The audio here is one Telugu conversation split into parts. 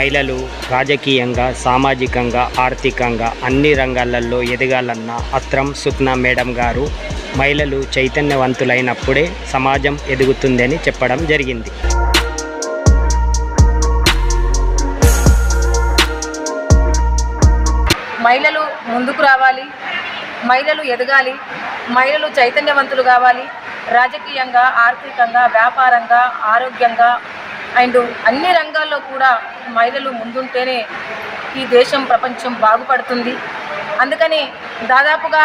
మహిళలు రాజకీయంగా సామాజికంగా ఆర్థికంగా అన్ని రంగాలలో ఎదగాలన్న అత్రం సుప్నా మేడం గారు. మహిళలు చైతన్యవంతులైనప్పుడే సమాజం ఎదుగుతుందని చెప్పడం జరిగింది. మహిళలు ముందుకు రావాలి మహిళలు ఎదగాలి మహిళలు చైతన్యవంతులు కావాలి. రాజకీయంగా ఆర్థికంగా వ్యాపారంగా ఆరోగ్యంగా అండ్ అన్ని రంగాల్లో కూడా మహిళలు ముందుంటేనే ఈ దేశం ప్రపంచం బాగుపడుతుంది. అందుకని దాదాపుగా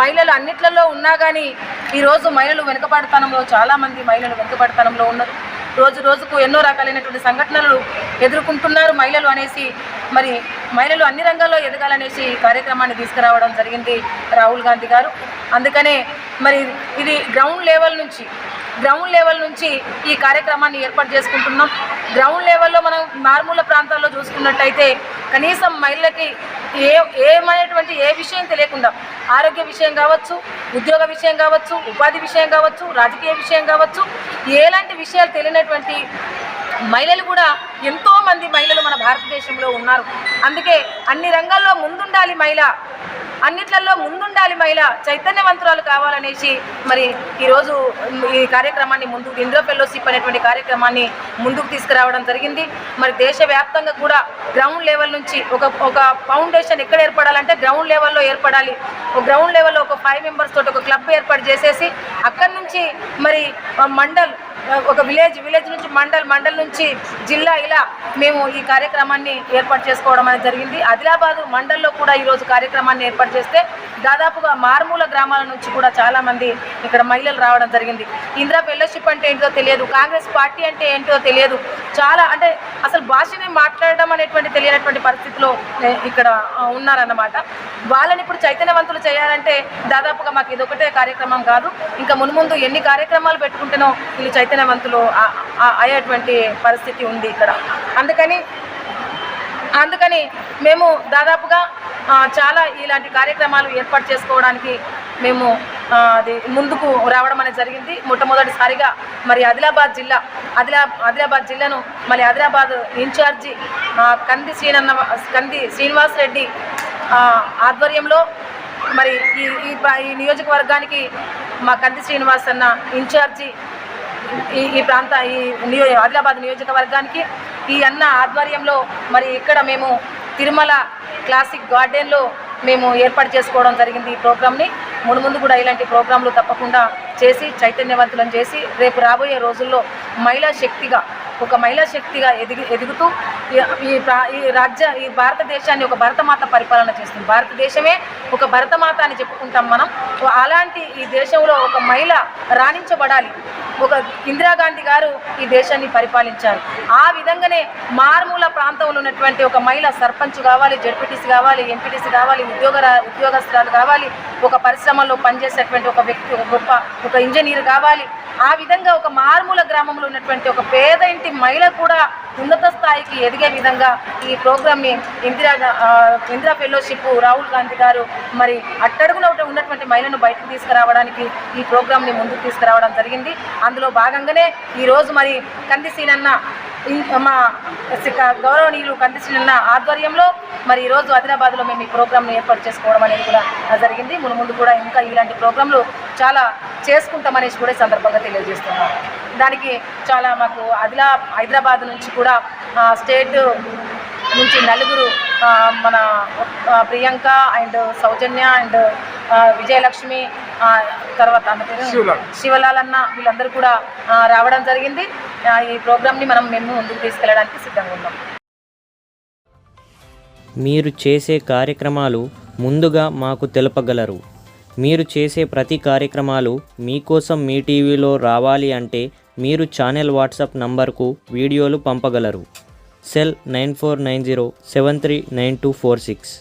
మహిళలు అన్నిట్లలో ఉన్నా కానీ ఈరోజు మహిళలు వెనుకబడతనంలో చాలామంది మహిళలు వెనుకబడతనంలో ఉన్నారు. రోజు రోజుకు ఎన్నో రకాలైనటువంటి సంఘటనలు ఎదుర్కొంటున్నారు మహిళలు అనేసి. మరి మహిళలు అన్ని రంగాల్లో ఎదగాలనేసి కార్యక్రమాన్ని తీసుకురావడం జరిగింది రాహుల్ గాంధీ గారు. అందుకనే మరి ఇది గ్రౌండ్ లెవెల్ నుంచి గ్రౌండ్ లెవెల్ నుంచి ఈ కార్యక్రమాన్ని ఏర్పాటు చేసుకుంటున్నాం. గ్రౌండ్ లెవెల్లో మనం మారుమూల ప్రాంతాల్లో చూసుకున్నట్టయితే కనీసం మహిళలకి ఏ ఏమైనటువంటి ఏ విషయం తెలియకుండా ఆరోగ్య విషయం కావచ్చు ఉద్యోగ విషయం కావచ్చు ఉపాధి విషయం కావచ్చు రాజకీయ విషయం కావచ్చు ఎలాంటి విషయాలు తెలియనటువంటి మహిళలు కూడా ఎంతో మంది మహిళలు మన భారతదేశంలో ఉన్నారు. అందుకే అన్ని రంగాల్లో ముందుండాలి మహిళ. అన్నిట్లలో ముందుండాలి మహిళ. చైతన్యవంతురాలు కావాలనేసి మరి ఈరోజు ఈ కార్యక్రమాన్ని ముందుకు ఇంద్ర ఫెలోషిప్ అనేటువంటి కార్యక్రమాన్ని ముందుకు తీసుకురావడం జరిగింది. మరి దేశవ్యాప్తంగా కూడా గ్రౌండ్ లెవెల్ నుంచి ఒక ఒక ఫౌండేషన్ ఎక్కడ ఏర్పడాలంటే గ్రౌండ్ లెవెల్లో ఏర్పడాలి. ఒక గ్రౌండ్ లెవెల్లో ఒక ఫైవ్ మెంబర్స్ తోటి ఒక క్లబ్ ఏర్పాటు చేసేసి అక్కడి నుంచి మరి మండల్ ఒక విలేజ్ విలేజ్ నుంచి మండల్ మండల్ నుంచి జిల్లా ఇలా మేము ఈ కార్యక్రమాన్ని ఏర్పాటు చేసుకోవడం అనేది జరిగింది. ఆదిలాబాద్ మండల్లో కూడా ఈరోజు కార్యక్రమాన్ని ఏర్పాటు చేస్తే దాదాపుగా మారుమూల గ్రామాల నుంచి కూడా చాలామంది ఇక్కడ మహిళలు రావడం జరిగింది. ఇందిరా ఫెలోషిప్ అంటే ఏంటో తెలియదు కాంగ్రెస్ పార్టీ అంటే ఏంటో తెలియదు. చాలా అంటే అసలు భాషని మాట్లాడడం అనేటువంటి తెలియనటువంటి పరిస్థితిలో ఇక్కడ ఉన్నారన్నమాట. వాళ్ళని ఇప్పుడు చైతన్యవంతులు చేయాలంటే దాదాపుగా మాకు ఇదొకటే కార్యక్రమం కాదు. ఇంకా మున్ముందు ఎన్ని కార్యక్రమాలు పెట్టుకుంటేనో వీళ్ళు చైతన్యవంతులు అయ్యేటువంటి పరిస్థితి ఉంది ఇక్కడ. అందుకని అందుకని మేము దాదాపుగా చాలా ఇలాంటి కార్యక్రమాలు ఏర్పాటు చేసుకోవడానికి మేము అది ముందుకు రావడం అనేది జరిగింది. మొట్టమొదటిసారిగా మరి ఆదిలాబాద్ జిల్లా ఆదిలా ఆదిలాబాద్ జిల్లాను మళ్ళీ ఆదిలాబాద్ ఇన్ఛార్జి కంది శ్రీనన్న కంది శ్రీనివాస్ రెడ్డి ఆధ్వర్యంలో మరి ఈ ఈ నియోజకవర్గానికి మా కంది శ్రీనివాస్ అన్న ఇన్ఛార్జి ఈ ఈ ప్రాంత ఈ నియో ఆదిలాబాద్ నియోజకవర్గానికి ఈ అన్న ఆధ్వర్యంలో మరి ఇక్కడ మేము తిరుమల క్లాసిక్ గార్డెన్లో మేము ఏర్పాటు చేసుకోవడం జరిగింది ఈ ప్రోగ్రామ్ని. ముందు ముందు కూడా ఇలాంటి ప్రోగ్రాంలు తప్పకుండా చేసి చైతన్యవంతులను చేసి రేపు రాబోయే రోజుల్లో మహిళా శక్తిగా ఒక మహిళా శక్తిగా ఎదిగి ఎదుగుతూ ఈ- ఈ ప్రా- ఈ రాజ్య ఈ భారతదేశాన్ని ఒక భరతమాత పరిపాలన చేస్తుంది. భారతదేశమే ఒక భరతమాత అని చెప్పుకుంటాం మనం. అలాంటి ఈ దేశంలో ఒక మహిళ రాణించబడాలి. ఒక ఇందిరాగాంధీ గారు ఈ దేశాన్ని పరిపాలించారు. ఆ విధంగానే మారుమూల ప్రాంతంలో ఉన్నటువంటి ఒక మహిళ సర్పంచ్ కావాలి జడ్పీటీసీ కావాలి ఎంపీటీసీ కావాలి ఉద్యోగ ఉద్యోగస్తురాలు కావాలి ఒక పరిశ్రమలో పనిచేసేటువంటి ఒక వ్యక్తి ఒక గొప్ప ఒక ఇంజనీర్ కావాలి. ఆ విధంగా ఒక మారుమూల గ్రామంలో ఉన్నటువంటి ఒక పేద ఇంటి మహిళ కూడా ఉన్నత స్థాయికి ఎదిగి విధంగా ఈ ప్రోగ్రామ్ని ఇందిరా ఇందిరా ఫెలోషిప్ రాహుల్ గాంధీ గారు మరి అట్టడుగున ఉన్నటువంటి మహిళను బయటకు తీసుకురావడానికి ఈ ప్రోగ్రామ్ని ముందుకు తీసుకురావడం జరిగింది. అందులో భాగంగానే ఈరోజు మరి కంది సీనన్న మా గౌరవనీయులు కందిస్తున్న ఆధ్వర్యంలో మరి ఈరోజు ఆదిలాబాద్లో మేము ఈ ప్రోగ్రామ్ని ఏర్పాటు చేసుకోవడం అనేది కూడా జరిగింది. మును ముందు కూడా ఇంకా ఇలాంటి ప్రోగ్రాంలు చాలా చేసుకుంటామనేసి కూడా సందర్భంగా తెలియజేస్తున్నాం. దానికి చాలా మాకు ఆదిలా హైదరాబాద్ నుంచి కూడా స్టేట్ నుంచి నలుగురు మన ప్రియాంక అండ్ సౌజన్య అండ్ విజయలక్ష్మి తర్వాత శివలాల్. అన్న వీళ్ళందరూ కూడా రావడం జరిగింది. ఈ ప్రోగ్రామ్ని మనం మేము ముందుకు తీసుకెళ్ళడానికి సిద్ధంగా ఉన్నాం. మీరు చేసే కార్యక్రమాలు ముందుగా మాకు తెలపగలరు. మీరు చేసే ప్రతి కార్యక్రమాలు మీకోసం మీ టీవీలో రావాలి అంటే మీరు ఛానల్ వాట్సాప్ నంబర్కు వీడియోలు పంపగలరు. cell nine four nine zero seven three nine two four six